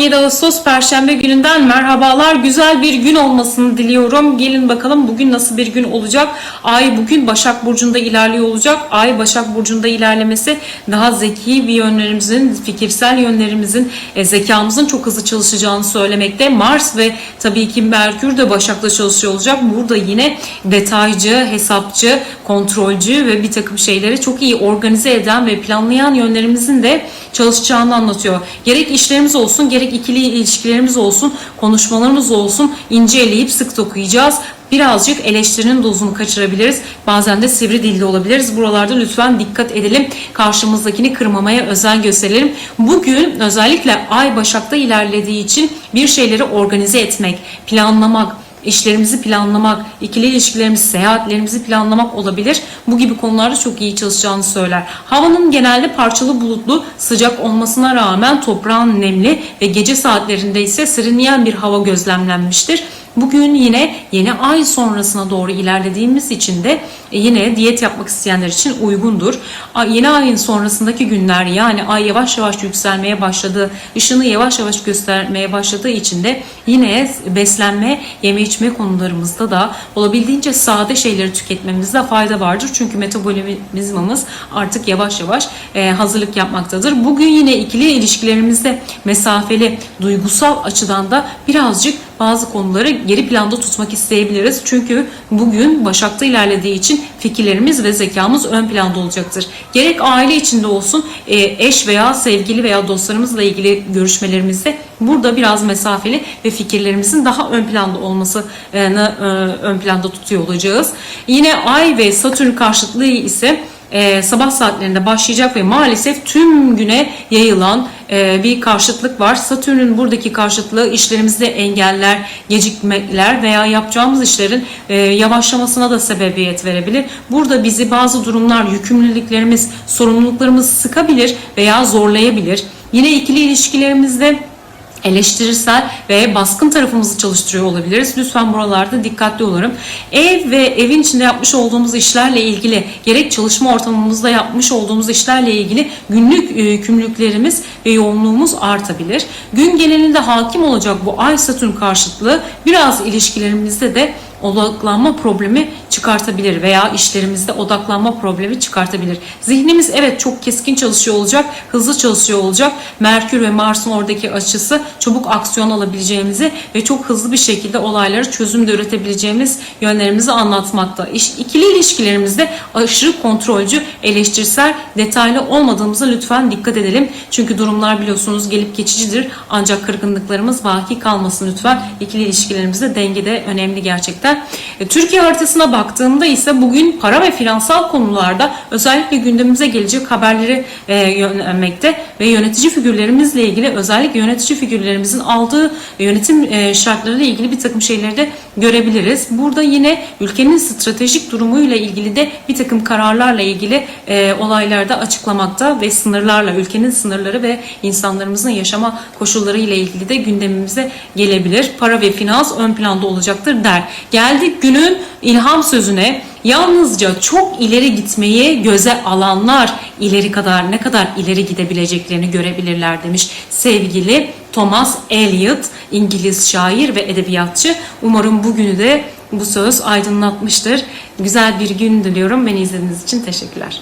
17 Ağustos Perşembe gününden merhabalar. Güzel bir gün olmasını diliyorum. Gelin bakalım bugün nasıl bir gün olacak. Ay bugün Başak Burcu'nda ilerliyor olacak. Ay Başak Burcu'nda ilerlemesi daha zeki bir yönlerimizin, fikirsel yönlerimizin, e, zekamızın çok hızlı çalışacağını söylemekte. Mars ve tabii ki Merkür de Başak'ta çalışıyor olacak. Burada yine detaycı, hesapçı, kontrolcü ve bir takım şeyleri çok iyi organize eden ve planlayan yönlerimizin de çalışacağını anlatıyor. Gerek işlerimiz olsun, gerek ikili ilişkilerimiz olsun, konuşmalarımız olsun ince eleyip sık dokuyacağız. Birazcık eleştirinin dozunu kaçırabiliriz. Bazen de sivri dilli olabiliriz. Buralarda lütfen dikkat edelim. Karşımızdakini kırmamaya özen gösterelim. Bugün özellikle Ay Başak'ta ilerlediği için bir şeyleri organize etmek, planlamak, işlerimizi planlamak, ikili ilişkilerimizi, seyahatlerimizi planlamak olabilir. Bu gibi konularda çok iyi çalışacağını söyler. Havanın genelde parçalı bulutlu, sıcak olmasına rağmen toprağın nemli ve gece saatlerinde ise serinleyen bir hava gözlemlenmiştir. Bugün yine yeni ay sonrasına doğru ilerlediğimiz için de e, yine diyet yapmak isteyenler için uygundur. Yeni ayın sonrasındaki günler yani ay yavaş yavaş yükselmeye başladığı, ışını yavaş yavaş göstermeye başladığı için de yine beslenme, yeme içme konularımızda da olabildiğince sade şeyleri tüketmemizde fayda vardır. Çünkü metabolizmamız artık yavaş yavaş e, hazırlık yapmaktadır. Bugün yine ikili ilişkilerimizde mesafeli, duygusal açıdan da birazcık bazı konuları geri planda tutmak isteyebiliriz. Çünkü bugün Başak'ta ilerlediği için fikirlerimiz ve zekamız ön planda olacaktır. Gerek aile içinde olsun, e, eş veya sevgili veya dostlarımızla ilgili görüşmelerimizde burada biraz mesafeli ve fikirlerimizin daha ön planda olmasını e, ön planda tutuyor olacağız. Yine Ay ve Satürn karşıtlığı ise e, sabah saatlerinde başlayacak ve maalesef tüm güne yayılan bir karşıtlık var. Satürn'ün buradaki karşıtlığı işlerimizde engeller, gecikmeler veya yapacağımız işlerin e, yavaşlamasına da sebebiyet verebilir. Burada bizi bazı durumlar, yükümlülüklerimiz, sorumluluklarımız sıkabilir veya zorlayabilir. Yine ikili ilişkilerimizde eleştirisel ve baskın tarafımızı çalıştırıyor olabiliriz. Lütfen buralarda dikkatli olalım. Ev ve evin içinde yapmış olduğumuz işlerle ilgili gerek çalışma ortamımızda yapmış olduğumuz işlerle ilgili günlük e, yükümlülüklerimiz ve yoğunluğumuz artabilir. Gün genelinde hakim olacak bu Ay Satürn karşıtlığı biraz ilişkilerimizde de odaklanma problemi çıkartabilir veya işlerimizde odaklanma problemi çıkartabilir. Zihnimiz evet çok keskin çalışıyor olacak, hızlı çalışıyor olacak. Merkür ve Mars'ın oradaki açısı çabuk aksiyon alabileceğimizi ve çok hızlı bir şekilde olayları çözümde üretebileceğimiz yönlerimizi anlatmakta. İkili ilişkilerimizde aşırı kontrolcü, eleştirsel, detaylı olmadığımıza lütfen dikkat edelim. Çünkü durumlar biliyorsunuz gelip geçicidir. Ancak kırgınlıklarımız vaki kalmasın lütfen. İkili ilişkilerimizde dengede önemli gerçekten. E, Türkiye haritasına baktığımda ise bugün para ve finansal konularda özellikle gündemimize gelecek haberleri e, yönlenmekte ve yönetici figürlerimizle ilgili özellikle yönetici figürlerimizin aldığı yönetim e, şartlarıyla ilgili bir takım şeyleri de görebiliriz. Burada yine ülkenin stratejik durumuyla ilgili de bir takım kararlarla ilgili e, olaylarda açıklamakta ve sınırlarla, ülkenin sınırları ve insanlarımızın yaşama koşulları ile ilgili de gündemimize gelebilir. Para ve finans ön planda olacaktır der. Geldik günün ilham sözüne. Yalnızca çok ileri gitmeyi göze alanlar ileri kadar ne kadar ileri gidebileceklerini görebilirler demiş sevgili Thomas Eliot, İngiliz şair ve edebiyatçı. Umarım bugünü de bu söz aydınlatmıştır. Güzel bir gün diliyorum. Beni izlediğiniz için teşekkürler.